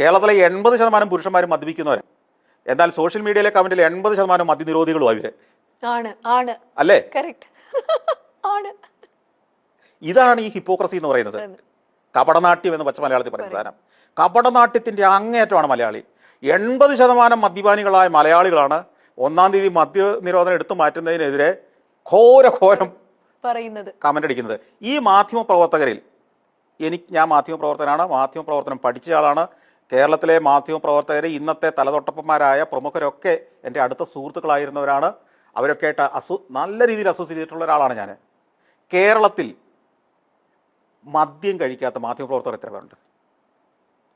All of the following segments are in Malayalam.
കേരളത്തിലെ എൺപത് ശതമാനം പുരുഷന്മാരും മദ്യപിക്കുന്നവരാണ് എന്നാൽ സോഷ്യൽ മീഡിയയിലെ കമന്റിൽ എൺപത് ശതമാനം മദ്യനിരോധികളും അവർ ആണ് ആണ്. അല്ലേ? ആണ്. ഇതാണ് ഈ ഹിപ്പോക്രസി എന്ന് പറയുന്നത്. കപടനാട്യം എന്ന് പച്ച മലയാളത്തിൽ പറയുന്ന സാധനം. കപടനാട്യത്തിന്റെ അങ്ങേറ്റമാണ് മലയാളി. എൺപത് ശതമാനം മദ്യപാനികളായ മലയാളികളാണ് ഒന്നാം തീയതി മദ്യ നിരോധനം എടുത്തു മാറ്റുന്നതിനെതിരെ ഘോര ഘോരം പറയുന്നത്. കമന്റ് അടിക്കുന്നത്. ഈ മാധ്യമ പ്രവർത്തകരിൽ എനിക്ക് ഞാൻ മാധ്യമ പ്രവർത്തകനാണ് മാധ്യമ പ്രവർത്തനം പഠിച്ച ആളാണ്. കേരളത്തിലെ മാധ്യമ പ്രവർത്തകരെ ഇന്നത്തെ തലതൊട്ടപ്പന്മാരായ പ്രമുഖരൊക്കെ എന്റെ അടുത്ത സുഹൃത്തുക്കളായിരുന്നവരാണ്. അവരൊക്കെ ആയിട്ട് അസു നല്ല രീതിയിൽ അസോസിയേറ്റ് ചെയ്തിട്ടുള്ള ഒരാളാണ് ഞാൻ കേരളത്തിൽ മദ്യം കഴിക്കാത്ത മാധ്യമ പ്രവർത്തകർ എത്ര പേരുണ്ട്?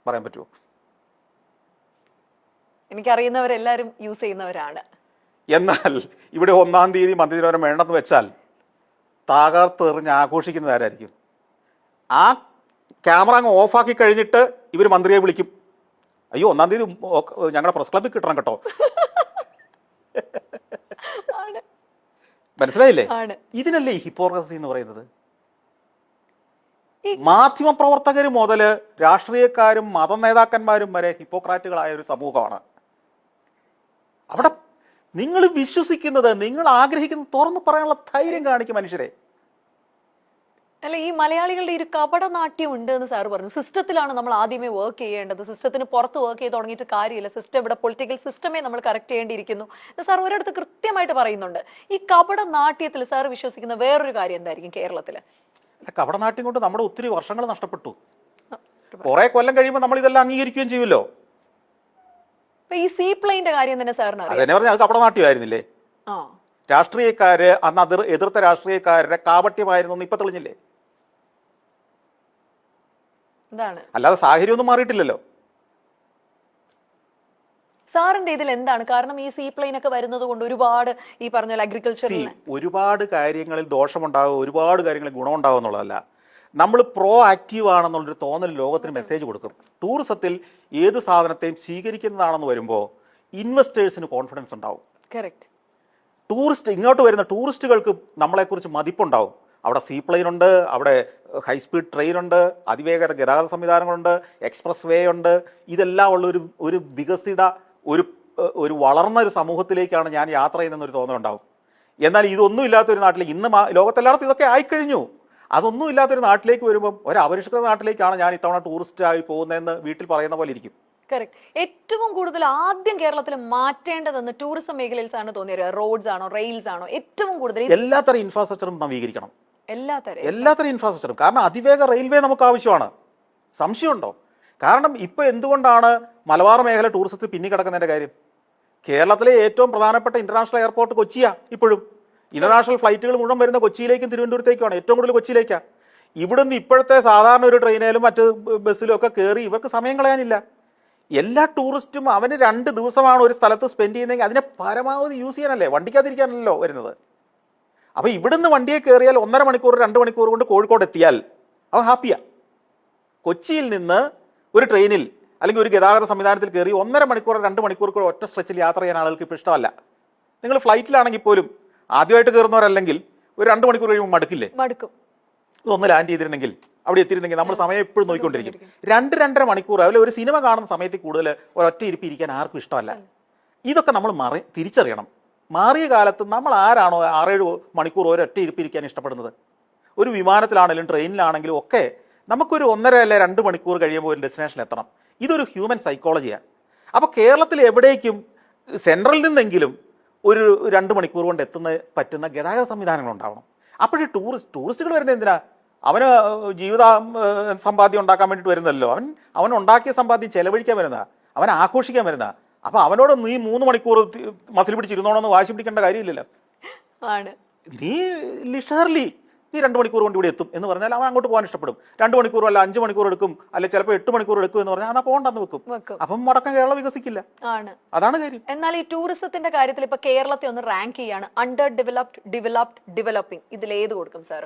പറയാൻ പറ്റുമോ എനിക്കറിയുന്നവരെല്ലാവരും യൂസ് ചെയ്യുന്നവരാണ്. എന്നാൽ ഇവിടെ ഒന്നാം തീയതി മദ്യനിരോധനം വേണ്ടെന്ന് വെച്ചാൽ താകാർത്തെറിഞ്ഞ് ആഘോഷിക്കുന്നതാരായിരിക്കും ആ ക്യാമറ അങ്ങ് ഓഫാക്കി കഴിഞ്ഞിട്ട് ഇവർ മന്ത്രിയെ വിളിക്കും. അയ്യോ ഒന്നാം തീയതി ഞങ്ങളുടെ പ്രസ് ക്ലബിൽ കിട്ടണം കേട്ടോ. മനസ്സിലായില്ലേ? ഇതിനല്ലേ ഈ ഹിപ്പോക്രസി എന്ന് പറയുന്നത്? മാധ്യമ പ്രവർത്തകർ മുതൽ രാഷ്ട്രീയക്കാരും മത നേതാക്കന്മാരും വരെ ഹിപ്പോക്രാറ്റുകളായ ഒരു സമൂഹമാണ്. അവിടെ നിങ്ങൾ വിശ്വസിക്കുന്നത് നിങ്ങൾ ആഗ്രഹിക്കുന്നത് തുറന്നു പറയാനുള്ള ധൈര്യം കാണിക്കും മനുഷ്യരെ. അല്ല ഈ മലയാളികളുടെ ഒരു കപടനാട്യം ഉണ്ട് എന്ന് സാർ പറഞ്ഞു. സിസ്റ്റത്തിലാണ് നമ്മൾ ആദ്യമേ വർക്ക് ചെയ്യേണ്ടത്. സിസ്റ്റത്തിന് പുറത്ത് വർക്ക് ചെയ്ത് തുടങ്ങിയിട്ട് കാര്യമില്ല. സിസ്റ്റം ഇവിടെ പൊളിറ്റിക്കൽ സിസ്റ്റമേ നമ്മൾ കറക്റ്റ് ചെയ്യേണ്ടിയിരിക്കുന്നു സാർ ഒരിടത്ത് കൃത്യമായിട്ട് പറയുന്നുണ്ട്. ഈ കപടനാട്യത്തിൽ സാർ വിശ്വസിക്കുന്ന വേറൊരു കാര്യം എന്തായിരിക്കും കേരളത്തിൽ കപടനാട്യം കൊണ്ട് നമ്മുടെ ഒത്തിരി വർഷങ്ങൾ നഷ്ടപ്പെട്ടു. കുറെ കൊല്ലം കഴിയുമ്പോൾ നമ്മൾ ഇതെല്ലാം അംഗീകരിക്കുകയും ചെയ്യുമല്ലോ. ഈ സീ പ്ലെയിന്റെ കാര്യം തന്നെ സാറിന് അതെന്നെ പറഞ്ഞാൽ അത് കപടനാട്യമായിരുന്നില്ലേ? രാഷ്ട്രീയക്കാര് അന്ന് അതിർ എതിർത്ത രാഷ്ട്രീയക്കാരുടെ കാപട്യമായിരുന്നു ഇപ്പൊ തെളിഞ്ഞില്ലേ? അല്ലാതെ സാഹചര്യമൊന്നും മാറിയിട്ടില്ലല്ലോ. സാറിന്റെ ഇതിൽ എന്താണ്? കാരണം ഈ സീ പ്ലെയിൻ ഒക്കെ വരുന്നത് കൊണ്ട് ഒരുപാട് ഈ പറഞ്ഞ അഗ്രികൾച്ചർ അഗ്രികൾച്ചറിൽ ഒരുപാട് കാര്യങ്ങളിൽ ദോഷമുണ്ടാകും ഒരുപാട് കാര്യങ്ങളിൽ ഗുണമുണ്ടാകും എന്നുള്ളതല്ല. നമ്മൾ പ്രോ ആക്റ്റീവ് ആണെന്നുള്ളൊരു തോന്നൽ ലോകത്തിന് മെസ്സേജ് കൊടുക്കും. ടൂറിസത്തിൽ ഏത് സാധനത്തെയും സ്വീകരിക്കുന്നതാണെന്ന് വരുമ്പോൾ ഇൻവെസ്റ്റേഴ്സിന് കോൺഫിഡൻസ് ഉണ്ടാവും. കറക്റ്റ് ടൂറിസ്റ്റ് ഇങ്ങോട്ട് വരുന്ന ടൂറിസ്റ്റുകൾക്ക് നമ്മളെക്കുറിച്ച് മതിപ്പുണ്ടാവും. അവിടെ സീ പ്ലെയിൻ ഉണ്ട് അവിടെ ഹൈ സ്പീഡ് ട്രെയിൻ ഉണ്ട് അതിവേഗ ഗതാഗത സംവിധാനങ്ങളുണ്ട് എക്സ്പ്രസ് വേ ഉണ്ട്. ഇതെല്ലാം ഉള്ള ഒരു ഒരു വികസിത ഒരു ഒരു വളർന്ന ഒരു സമൂഹത്തിലേക്കാണ് ഞാൻ യാത്ര ചെയ്യുന്നതെന്നൊരു തോന്നലുണ്ടാവും. എന്നാൽ ഇതൊന്നും ഇല്ലാത്തൊരു നാട്ടിൽ ഇന്ന് ലോകത്തെല്ലായിടത്തും ഇതൊക്കെ ആയിക്കഴിഞ്ഞു. അതൊന്നും ഇല്ലാത്തൊരു നാട്ടിലേക്ക് വരുമ്പം ഒരു അപരിഷ്കൃത നാട്ടിലേക്കാണ് ഞാൻ ഇത്തവണ ടൂറിസ്റ്റ് ആയി പോകുന്നതെന്ന് വീട്ടിൽ പറയുന്ന പോലെ ഇരിക്കും. കറക്റ്റ് ഏറ്റവും കൂടുതൽ ആദ്യം കേരളത്തിൽ മാറ്റേണ്ടതെന്ന് ടൂറിസം മേഖലയിൽ സാറിന് തോന്നിയത് റോഡ്സ് ആണോ റെയിൽസ് ആണോ? ഏറ്റവും കൂടുതൽ എല്ലാത്തരം ഇൻഫ്രാസ്ട്രക്ചറും നവീകരിക്കണം. എല്ലാ തരം എല്ലാത്തരം ഇൻഫ്രാസ്ട്രക്ചറും കാരണം അതിവേഗ റെയിൽവേ നമുക്ക് ആവശ്യമാണ്. സംശയമുണ്ടോ? കാരണം ഇപ്പൊ എന്തുകൊണ്ടാണ് മലബാർ മേഖല ടൂറിസത്തിൽ പിന്നി കിടക്കുന്നതിന്റെ കാര്യം? കേരളത്തിലെ ഏറ്റവും പ്രധാനപ്പെട്ട ഇന്റർനാഷണൽ എയർപോർട്ട് കൊച്ചിയാ ഇപ്പോഴും. ഇന്റർനാഷണൽ ഫ്ലൈറ്റുകൾ മുഴുവൻ വരുന്ന കൊച്ചിയിലേക്കും തിരുവനന്തപുരത്തേക്കാണ് ഏറ്റവും കൂടുതൽ കൊച്ചിയിലേക്കാണ് ഇവിടുന്ന് ഇപ്പോഴത്തെ സാധാരണ ഒരു ട്രെയിനിലും മറ്റ് ബസ്സിലും ഒക്കെ കയറി ഇവർക്ക് സമയം കളയാനില്ല. എല്ലാ ടൂറിസ്റ്റും അവന് രണ്ട് ദിവസമാണ് ഒരു സ്ഥലത്ത് സ്പെൻഡ് ചെയ്യുന്നതെങ്കിൽ അതിനെ പരമാവധി യൂസ് ചെയ്യാനല്ലേ? വണ്ടിക്കാതിരിക്കാനല്ലോ വരുന്നത്. അപ്പൊ ഇവിടുന്ന് വണ്ടിയെ കയറിയാൽ ഒന്നര മണിക്കൂർ രണ്ട് മണിക്കൂർ കൊണ്ട് കോഴിക്കോട് എത്തിയാൽ അവൻ ഹാപ്പിയാ. കൊച്ചിയിൽ നിന്ന് ഒരു ട്രെയിനിൽ അല്ലെങ്കിൽ ഒരു ഗതാഗത സംവിധാനത്തിൽ കയറി ഒന്നര മണിക്കൂർ രണ്ട് മണിക്കൂർ കൂടെ ഒറ്റ സ്ട്രെച്ചിൽ യാത്ര ചെയ്യാൻ ആളുകൾക്ക് ഇപ്പോൾ ഇഷ്ടമല്ല. നിങ്ങൾ ഫ്ലൈറ്റിലാണെങ്കിൽ പോലും ആദ്യമായിട്ട് കയറുന്നവരല്ലെങ്കിൽ ഒരു രണ്ട് മണിക്കൂർ കഴിയുമ്പോൾ മടുക്കില്ലേ? മടുക്കും. ഇതൊന്ന് ലാൻഡ് ചെയ്തിരുന്നെങ്കിൽ അവിടെ എത്തിയിരുന്നെങ്കിൽ നമ്മൾ സമയം എപ്പോഴും നോക്കിക്കൊണ്ടിരിക്കും. രണ്ട് രണ്ടര മണിക്കൂർ അല്ലെങ്കിൽ ഒരു സിനിമ കാണുന്ന സമയത്ത് കൂടുതൽ ഒരൊറ്റ ഇരിപ്പ് ഇരിക്കാൻ ആർക്കും ഇഷ്ടമല്ല. ഇതൊക്കെ നമ്മൾ മറി തിരിച്ചറിയണം. മാറിയ കാലത്ത് നമ്മൾ ആരാണോ ആറേഴ് മണിക്കൂർ ഒരൊറ്റ ഇരിപ്പിരിക്കാൻ ഇഷ്ടപ്പെടുന്നത്? ഒരു വിമാനത്തിലാണെങ്കിലും ട്രെയിനിലാണെങ്കിലും ഒക്കെ നമുക്കൊരു ഒന്നര അല്ലെ രണ്ട് മണിക്കൂർ കഴിയുമ്പോൾ ഒരു ഡെസ്റ്റിനേഷനിൽ എത്തണം. ഇതൊരു ഹ്യൂമൻ സൈക്കോളജിയാണ് അപ്പോൾ കേരളത്തിൽ എവിടേക്കും സെൻട്രലിൽ നിന്നെങ്കിലും ഒരു രണ്ട് മണിക്കൂർ കൊണ്ട് എത്തുന്ന പറ്റുന്ന ഗതാഗത സംവിധാനങ്ങൾ ഉണ്ടാവണം. അപ്പോഴേ ടൂറിസ്റ്റ് ടൂറിസ്റ്റുകൾ വരുന്നത് എന്തിനാ? അവന് ജീവിത സമ്പാദ്യം ഉണ്ടാക്കാൻ വേണ്ടിയിട്ട് വരുന്നല്ലോ അവൻ അവൻ ഉണ്ടാക്കിയ സമ്പാദ്യം ചെലവഴിക്കാൻ വരുന്നതാണ് അവൻ ആഘോഷിക്കാൻ വരുന്ന അപ്പൊ അവനോട് നീ മൂന്ന് മണിക്കൂർ മസിൽ പിടിച്ചിരുന്നോണെന്ന് വാശി പിടിക്കേണ്ട കാര്യമില്ലല്ലോ. നീ ലിഷർലി നീ രണ്ട് മണിക്കൂർ കൊണ്ട് ഇവിടെ എത്തും എന്ന് പറഞ്ഞാൽ അവൻ അങ്ങോട്ട് പോകാൻ ഇഷ്ടപ്പെടും. രണ്ട് മണിക്കൂർ അല്ല അഞ്ച് മണിക്കൂർ എടുക്കും അല്ലെ ചിലപ്പോൾ എട്ട് മണിക്കൂർ എടുക്കും എന്ന് പറഞ്ഞാൽ എന്നാ പോകണ്ടെന്ന് വെക്കും. അപ്പം മുടക്കം കേരളം വികസിക്കില്ല. ആണ്. അതാണ് കാര്യം. എന്നാൽ ഈ ടൂറിസത്തിന്റെ കാര്യത്തിൽ ഇപ്പൊ കേരളത്തെ ഒന്ന് റാങ്ക് ചെയ്യാണ്. അണ്ടർ ഡെവലപ്ഡ് ഡെവലപ്ഡ് ഡെവലപ്പിംഗ് ഇതിൽ ഏത് കൊടുക്കും സാർ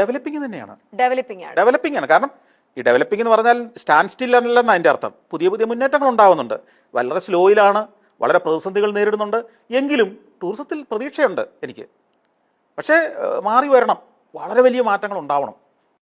ഡെവലപ്പിംഗ് തന്നെയാണ്. ഡെവലപ്പിംഗ് ആണ്. ഡെവലപ്പിംഗ് ആണ്. കാരണം ഈ ഡെവലപ്പിംഗ് എന്ന് പറഞ്ഞാൽ സ്റ്റാൻഡ് സ്റ്റിൽ എന്നല്ലെന്ന് അതിന്റെ അർത്ഥം. പുതിയ പുതിയ മുന്നേറ്റങ്ങൾ ഉണ്ടാകുന്നുണ്ട് വളരെ സ്ലോയിലാണ് വളരെ പ്രതിസന്ധികൾ നേരിടുന്നുണ്ട്. എങ്കിലും ടൂറിസത്തിൽ പ്രതീക്ഷയുണ്ട് എനിക്ക്. പക്ഷേ മാറി വരണം. വളരെ വലിയ മാറ്റങ്ങൾ ഉണ്ടാവണം.